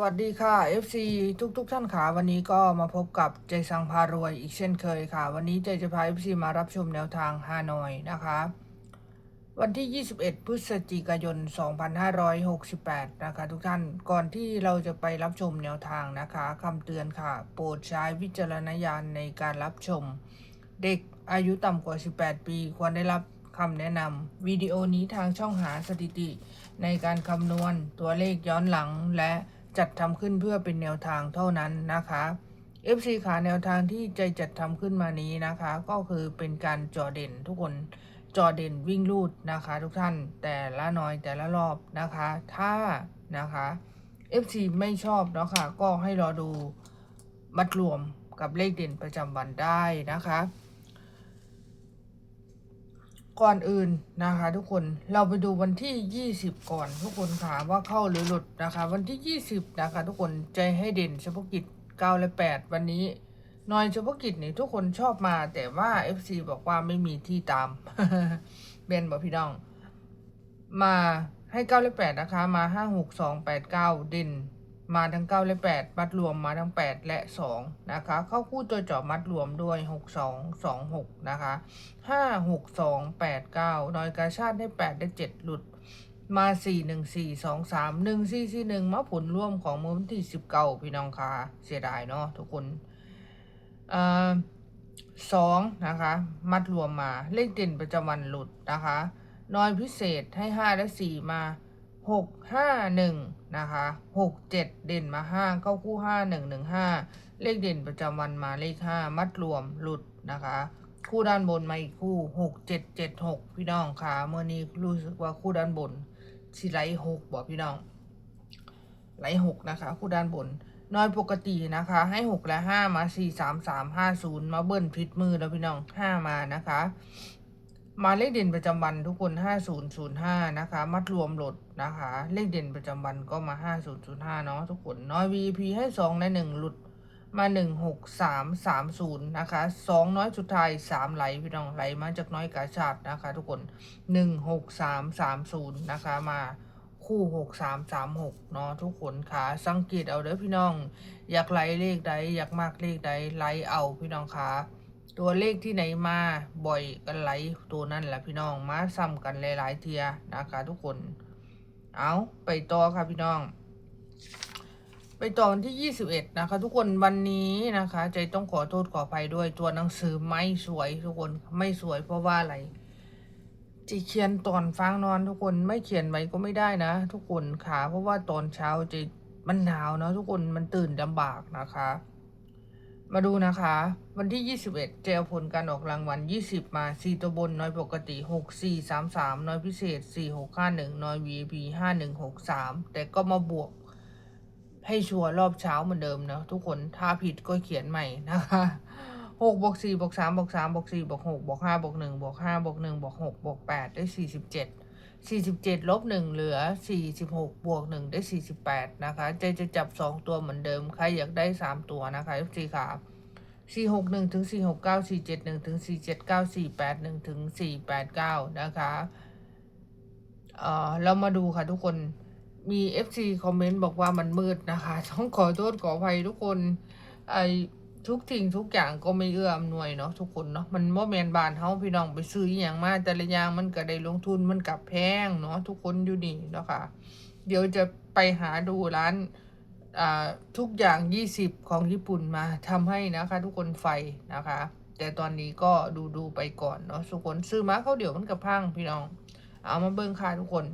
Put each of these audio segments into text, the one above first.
วัสดีค่ะ FC ทุกๆทท่านค่ะวันนี้ก็มาพบกับใจสังพารวยอีกเช่นเคยค่ะ วันนี้ใจจะพา FC มารับชมแนวทางฮานอยนะคะ วันที่ 21 พฤศจิกายน 2568 นะคะ ทุกท่านก่อนที่เราจะไปรับชมแนวทางนะคะคำเตือนค่ะ โปรดใช้วิจารณญาณในการรับชม เด็กอายุต่ำกว่า 18 ปี ควรได้รับคำแนะนำวิดีโอนี้ทางช่องหาสถิติ ในการคำนวณตัวเลขย้อนหลังและ จัดทำขึ้นเพื่อเป็นแนวทางเท่านั้นนะคะ FC ขาแนวทางที่ใจจัดทำขึ้นมานี้นะคะ ก็คือเป็นการจอเด่นทุกคนจอเด่นวิ่งลูดนะคะ ทุกท่านแต่ละน้อยแต่ละรอบนะคะ ถ้านะคะ FC ไม่ชอบเนาะค่ะก็ให้รอดูมัดรวมกับเลขเด่นประจำวันได้นะคะ ก่อนอื่นนะคะทุกคนเราไปดูวันที่ 20 ก่อน ทุกคนค่ะว่าเข้าหรือหลุดนะคะ วันที่ 20 นะคะ ทุกคนใจให้เด่นเฉพาะกิจ9และ8 วันนี้นอยเฉพาะกิจนี่ทุกคนชอบมา แต่ว่า FC บอกว่าไม่มีที่ตามเบนบอกพี่น้อง มาให้9และ8นะคะ มา 5 6 2 8 9 เด่น มาทั้ง 9 และ 8 มัดรวมมาทั้ง 8 และ 2 นะคะ เข้าคู่ตัวจาะมัดรวมด้วย 6 2 2 6 นะคะ 5 6 2 8 9น้อยกาชาติได้ 8 ได้ 7 หลุดมา 4 1 4 2 3 1 4 4 1 มาผลร่วมของมือวันที่ 19 พี่น้องค่ะเสียดายเนาะทุกคนเอ่อสองนะคะ มัดรวมมาเลขเด่นประจำวันหลุดนะคะ น้อยพิเศษให้ 5 และ 4 มา หกห้าหนึ่งนะคะหกเจ็ดเด่นมาห้าเข้าคู่ห้าหนึ่งหนึ่งห้าเลขเด่นประจำวันมาเลขห้ามัดรวมหลุดนะคะ คู่ด้านบนมาอีกคู่หกเจ็ดเจ็ดหกพี่น้องค่ะเมื่อนี้รู้สึกว่าคู่ด้านบนสิไลหกบอกพี่น้องไลหกนะคะ คู่ด้านบนน้อยปกตินะคะ ให้หกและห้ามาสี่สามสามห้าศูนย์มาเบิ้ลพิษมือแล้วพี่น้องห้ามานะคะ มาเลขเด่นประจำวันทุกคน 5005 นะคะ มัดรวมหลดนะคะ เลขเด่นประจำวันก็มา 5005 เนาะทุกคนน้อย VP ให้ 2 ใน 1 หลุดมา 16330 นะคะ 2 น้อยสุดท้าย 3 ไหลพี่น้องไหลมาจากน้อยกาชาตินะคะ ทุกคน 16330 นะคะมาคู่ 6336 เนาะทุกคนค่ะสังเกตเอาเด้อพี่น้อง อยากไหลเลขใดอยากมากเลขใดไหลเอาพี่น้องค่ะ ตัวเลขที่ไหนมาบ่อยกันไหลตัวนั่นแหละพี่น้องมาซ้ำกันหลายๆเทียนะคะทุกคน เอาไปต่อค่ะพี่น้อง ไปต่อวันที่ 21 นะคะ ทุกคนวันนี้นะคะ ใจต้องขอโทษขออภัยด้วยตัวหนังสือไม่สวยทุกคนไม่สวยเพราะว่าอะไรจีเขียนตอนฟังนอนทุกคนไม่เขียนไว้ก็ไม่ได้นะ ทุกคนค่ะ เพราะว่าตอนเช้าจะมันหนาวเนาะทุกคนมันตื่นลำบากนะคะ มาดูนะคะ วันที่ 21 เจลผลการออกรางวัล 20 มา 4 ตัวบนน้อยปกติ 6 4 3 3 น้อยพิเศษ 4 6 5 1 น้อย VIP 5 1 6 3 แต่ก็มาบวกให้ชัวร์รอบเช้าเหมือนเดิมเนะทุกคนถ้าผิดก็เขียนใหม่นะคะ6บวก4บวก3บวก3บวก4บวก6บวก5บวก1บวก5บวก1บวก6บวก8ได้47 47 ลบ 1 เหลือ 46 บวก 1 ได้ 48 นะคะใจจะจับ 2 ตัวเหมือนเดิม ใครอยากได้ 3 ตัวนะคะ FC ค่ะ461ถึง469 471ถึง479 481ถึง489 นะคะเอ่อเรามาดูค่ะทุกคน มี FC คอมเมนต์บอกว่ามันมืดนะคะ ต้องขอโทษขออภัยทุกคนไอ ทุกสิ่งทุกอย่างก็ไม่เอื้ออำนวยเนาะทุกคนเนาะมันบ่แมนบานเฮาพี่น้องไปซื้ออหย่างมาแต่ละอย่างมันก็ได้ลงทุนมันกลับแพงเนาะทุกคนอยู่นี่เนาะค่ะ เดี๋ยวจะไปหาดูร้านอ่าทุกอย่าง 20 ของญี่ปุ่นมาทำให้นะคะ ทุกคนไฟนะคะ แต่ตอนนี้ก็ดูดูไปก่อนเนาะทุกคนซื้อมาเขาเดี๋ยวมันกับพังพี่น้อง เอามาเบิ่งค่ะทุกคน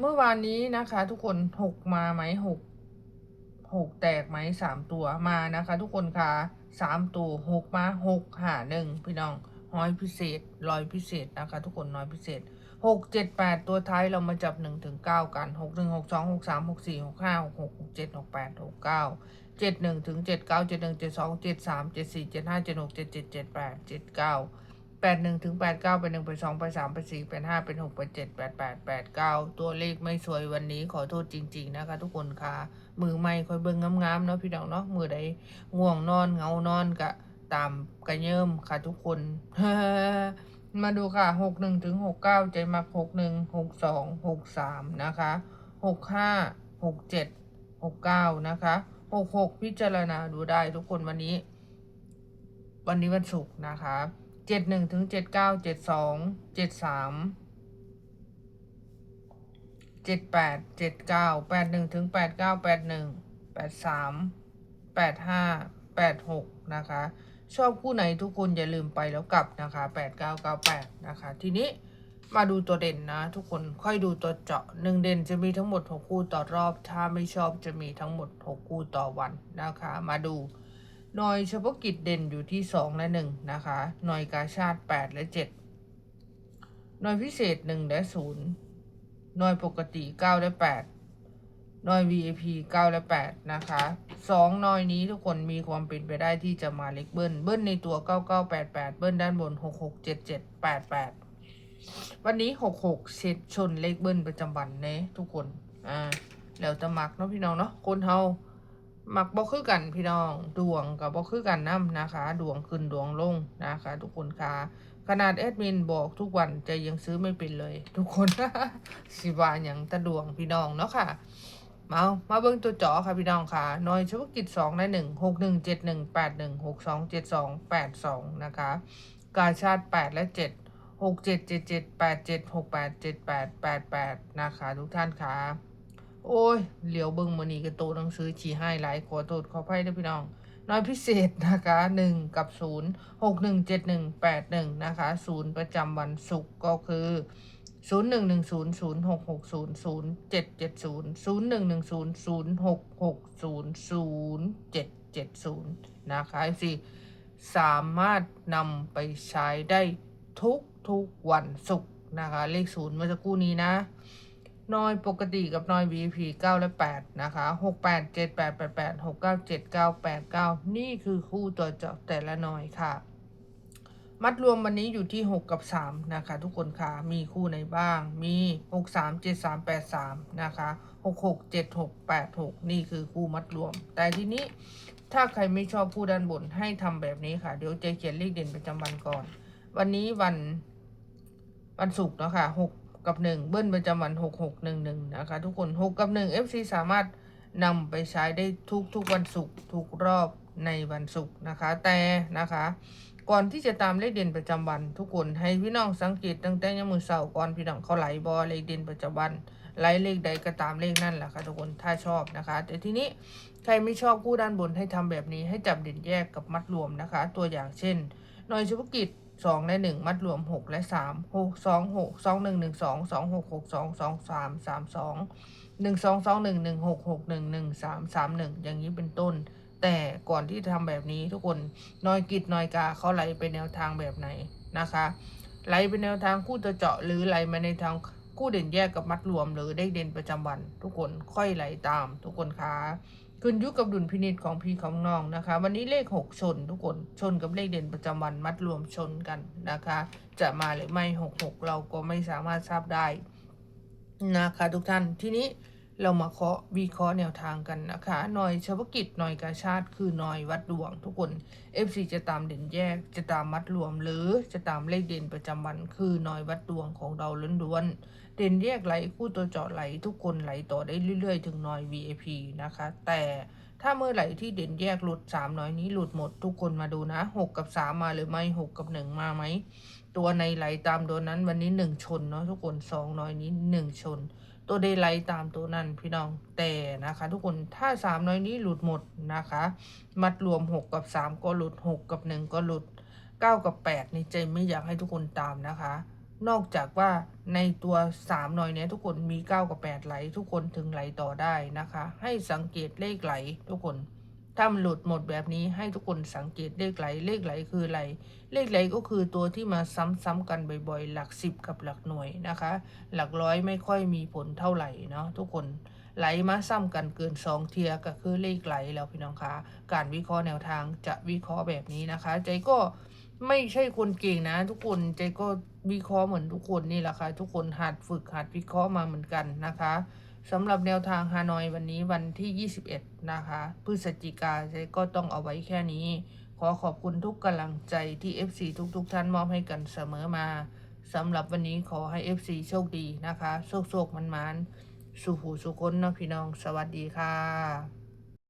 เมื่อวานนี้นะคะ ทุกคนหกมาไหมหก หกแตกไหมสามตัวมานะคะ ทุกคนค่ะสามตัวหกมาหกหาหนึ่งพี่น้องร้อยพิเศษร้อยพิเศษนะคะ ทุกคนน้อยพิเศษหกเจ็ดแปดตัวท้ายเรามาจับหนึ่งถึงเก้ากันหกหนึ่งหกสองหกสามหกสี่หกห้าหกหกหกเจ็ดหกแปดหกเก้าเจ็ดหนึ่งถึงเจ็ดเก้าเจ็ดหนึ่งเจ็ดสองเจ็ดสามเจ็ดสี่เจ็ดห้าเจ็ดหกเจ็ดเจ็ดเจ็ดแปดเจ็ดเก้า แปดหนึ่งถึงแปดเก้าเป็นหนึ่งเป็นสองเป็นสามเป็นสี่เป็นห้าเป็นหกเป็นเจ็ดแปดแปดแปดเก้าตัวเลขไม่สวยวันนี้ขอโทษจริง ๆ นะคะ ทุกคนค่ะ มือไม่ค่อยเบิ่งงามๆเนาะพี่น้องเนาะมือใดง่วงนอนเงานอนกะตามกระเยิมค่ะทุกคน มาดูค่ะหกหนึ่งถึงหกเก้าใจมักหกหนึ่งหกสองหกสามนะคะหกห้าหกเจ็ดหกเก้านะคะหกหกพิจารณาดูได้ทุกคนวันนี้ วันนี้วันศุกร์นะคะ เจ็ดหนึ่งถึงเจ็ดเก้าเจ็ดสองเจ็ดสามเจ็ดแปดเจ็ดเก้าแปดหนึ่งถึงแปดเก้าแปดหนึ่งแปดสามแปดห้าแปดหกนะคะ ชอบคู่ไหนทุกคนอย่าลืมไปแล้วกลับนะคะแปดเก้าเก้าแปดนะคะ ทีนี้มาดูตัวเด่นนะ ทุกคนค่อยดูตัวเจาะหนึ่งเด่นจะมีทั้งหมดหกคู่ต่อรอบ ถ้าไม่ชอบจะมีทั้งหมดหกคู่ต่อวันนะคะ มาดู หน่วยเฉพาะกิจเด่นอยู่ที่ 2 และ 1 นะคะ หน่วยกาชาติ 8 และ 7 หน่วยพิเศษ 1 และ 0 หน่วยปกติ 9 และ 8 หน่วย VIP 9 และ 8 นะคะ 2 หน่วยนี้ทุกคนมีความเป็นไปได้ที่จะมาเล็กเบิ้ล เบิ้ลในตัว 9988 เบิ้ลด้านบน 667788 วันนี้ 66เซตชนเลขเบิ้ลประจำวันเนะทุกคน อ่า แล้วจะมักเนาะพี่น้องเนาะคนเฮา มักบ่คือกันพี่น้องดวงกับบ่คือกันนํนะคะ ดวงขึ้นดวงลงนะคะ ทุกคนค่ะขนาดแอดมินบอกทุกวันจะยังซื้อไม่เป็นเลย ทุกคน สิว่าหยังแตะดวงพี่น้องเนาะค่ะมามาเบิ่งตัวจอค่ะพี่น้องค่ะหน่วยเฉพาะกิจ2และ1 6 1 7 1 8 1 6 2 7 2 8 2นะคะ กาชาติ8และ7 6 7 7 7 8 7 6 8 7 8 8 8นะคะ ทุกท่านค่ะ โอ้ย เหลียวเบิ่งมือนี้ก็โตหนังสือชี้ให้หลายขอโทษขออภัยด้วยพี่น้อง น้อยพิเศษนะคะหนึ่งกับศูนย์หกหนึ่งเจ็ดหนึ่งแปดหนึ่งนะคะศูนย์ประจำวันศุกร์ก็คือศูนย์หนึ่งหนึ่งศูนย์ศูนย์หกหกศูนย์ศูนย์เจ็ดเจ็ดศูนย์ศูนย์หนึ่งหนึ่งศูนย์ศูนย์หกหกศูนย์ศูนย์เจ็ดเจ็ดศูนย์นะคะสิสามารถนำไปใช้ได้ทุกทุกวันศุกร์นะคะ เลขศูนย์เมื่อสักครู่นี้นะ นอยปกติกับนอย VP 9 และ 8 นะคะ 6 8 7 8 8 8 6 9 7 9 8 9 นี่คือคู่ตัวเจาะแต่ละนอยค่ะ มัดรวมวันนี้อยู่ที่ 6 กับ 3 นะคะ ทุกคนค่ะ มีคู่ไหนบ้าง มี 6 3 7 3 8 3 นะคะ 6 6 7 6 8 6 นี่คือคู่มัดรวม แต่ทีนี้ถ้าใครไม่ชอบคู่ด้านบนให้ทำแบบนี้ค่ะ เดี๋ยวจะเขียนเลขเด่นประจำวันก่อน วันนี้วันวันศุกร์เนาะค่ะหก กับหนึ่งเบิ้ลประจำวันหกหกหนึ่งหนึ่งนะคะ ทุกคนหกกับหนึ่ง FC สามารถนำไปใช้ได้ทุกทุกวันศุกร์ทุกรอบในวันศุกร์นะคะ แต่นะคะ ก่อนที่จะตามเลขเด่นประจำวัน ทุกคนให้พี่น้องสังเกตตั้งแต่ยังมือเสาร์ก่อนพี่น้องเขาไหลบอเลขเด่นประจำวัน ไหลเลขใดก็ตามเลขนั่นแหละค่ะทุกคนถ้าชอบนะคะ แต่ทีนี้ใครไม่ชอบคู่ด้านบนให้ทำแบบนี้ให้จับเด่นแยกกับมัดรวมนะคะ ตัวอย่างเช่นหน่วยเฉพาะกิจสองและหนึ่งมัดรวมหกและสามหกสองหกสองหนึ่งหนึ่งสองสองหกหกสองสองสามสามสองหนึ่งสองสองหนึ่งหนึ่งหกหกหนึ่งหนึ่งสามสามหนึ่งอย่างนี้เป็นต้น แต่ก่อนที่จะทำแบบนี้ทุกคนนอยกิจนอยกาเขาไหลไปแนวทางแบบไหนนะคะ ไหลไปแนวทางคู่ตัวเจาะหรือไหลมาในทาง คู่เด่นแยกกับมัดรวมหรือได้เด่นประจำวัน ทุกคนค่อยไหลตาม ทุกคนคะขึ้นยุกับดุลพินิจของพี่ของน้องนะคะ วันนี้เลขหกชนทุกคนชนกับเลขเด่นประจำวันมัดรวมชนกันนะคะ จะมาหรือไม่หกหกเราก็ไม่สามารถทราบได้นะคะ ทุกท่านทีนี้ เรามาเคาะวิเคราะห์แนวทางกันนะคะหน่วยเฉพาะกิจหน่วยกาชาติคือหน่วยวัดดวง ทุกคน FC จะตามเด่นแยก จะตามมัดรวมหรือจะตามเลขเด่นประจำวัน คือหน่วยวัดดวงของเราล้วนๆเด่นแยกไหลคู่ตัวเจาะไหล ทุกคนไหลต่อได้เรื่อยๆ ถึงหน่วย VIP นะคะ แต่ถ้าเมื่อไหร่ที่เด่นแยกหลุดสามหน่อยนี้หลุดหมดทุกคนมาดูนะหกกับสามมาหรือไม่หกกับหนึ่งมาไหมตัวในไหลตามตัวนั้นวันนี้หนึ่งชนเนาะทุกคนสองน้อยนี้หนึ่งชน ตัวเดไหลตามตัวนั้นพี่น้องแต่นะคะ ทุกคนถ้าสามน้อยนี้หลุดหมดนะคะ มัดรวมหกกับสามก็หลุดหกกับหนึ่งก็หลุดเก้ากับแปดนี่ใจไม่อยากให้ทุกคนตามนะคะ นอกจากว่าในตัวสามน้อยเนี้ยทุกคนมีเก้ากับแปดไหลทุกคนถึงไหลต่อได้นะคะ ให้สังเกตเลขไหลทุกคน ถ้ามันหลุดหมดแบบนี้ให้ทุกคนสังเกตเลขไหล เลขไหลคืออะไร เลขไหลก็คือตัวที่มาซ้ำๆกันบ่อยๆ หลักสิบกับหลักหน่วยนะคะ หลักร้อยไม่ค่อยมีผลเท่าไหร่เนาะทุกคนไหลมาซ้ำกันเกินสองเทียก็คือเลขไหลแล้วพี่น้องคะการวิเคราะห์แนวทางจะวิเคราะห์แบบนี้นะคะ ใจก็ไม่ใช่คนเก่งนะ ทุกคนใจก็วิเคราะห์เหมือนทุกคนนี่แหละค่ะทุกคนหัดฝึกหัดวิเคราะห์มาเหมือนกันนะคะ สำหรับแนวทางฮานอยวันนี้วันที่ 21 นะคะ พฤศจิกาเจก็ต้องเอาไว้แค่นี้ ขอขอบคุณทุกกำลังใจที่ FC ทุกๆทท่านมอบให้กันเสมอมาสำหรับวันนี้ขอให้ FC โชคดีนะคะ โชคโชคมันมันสุหูสุขคนนะพี่น้อง สวัสดีค่ะ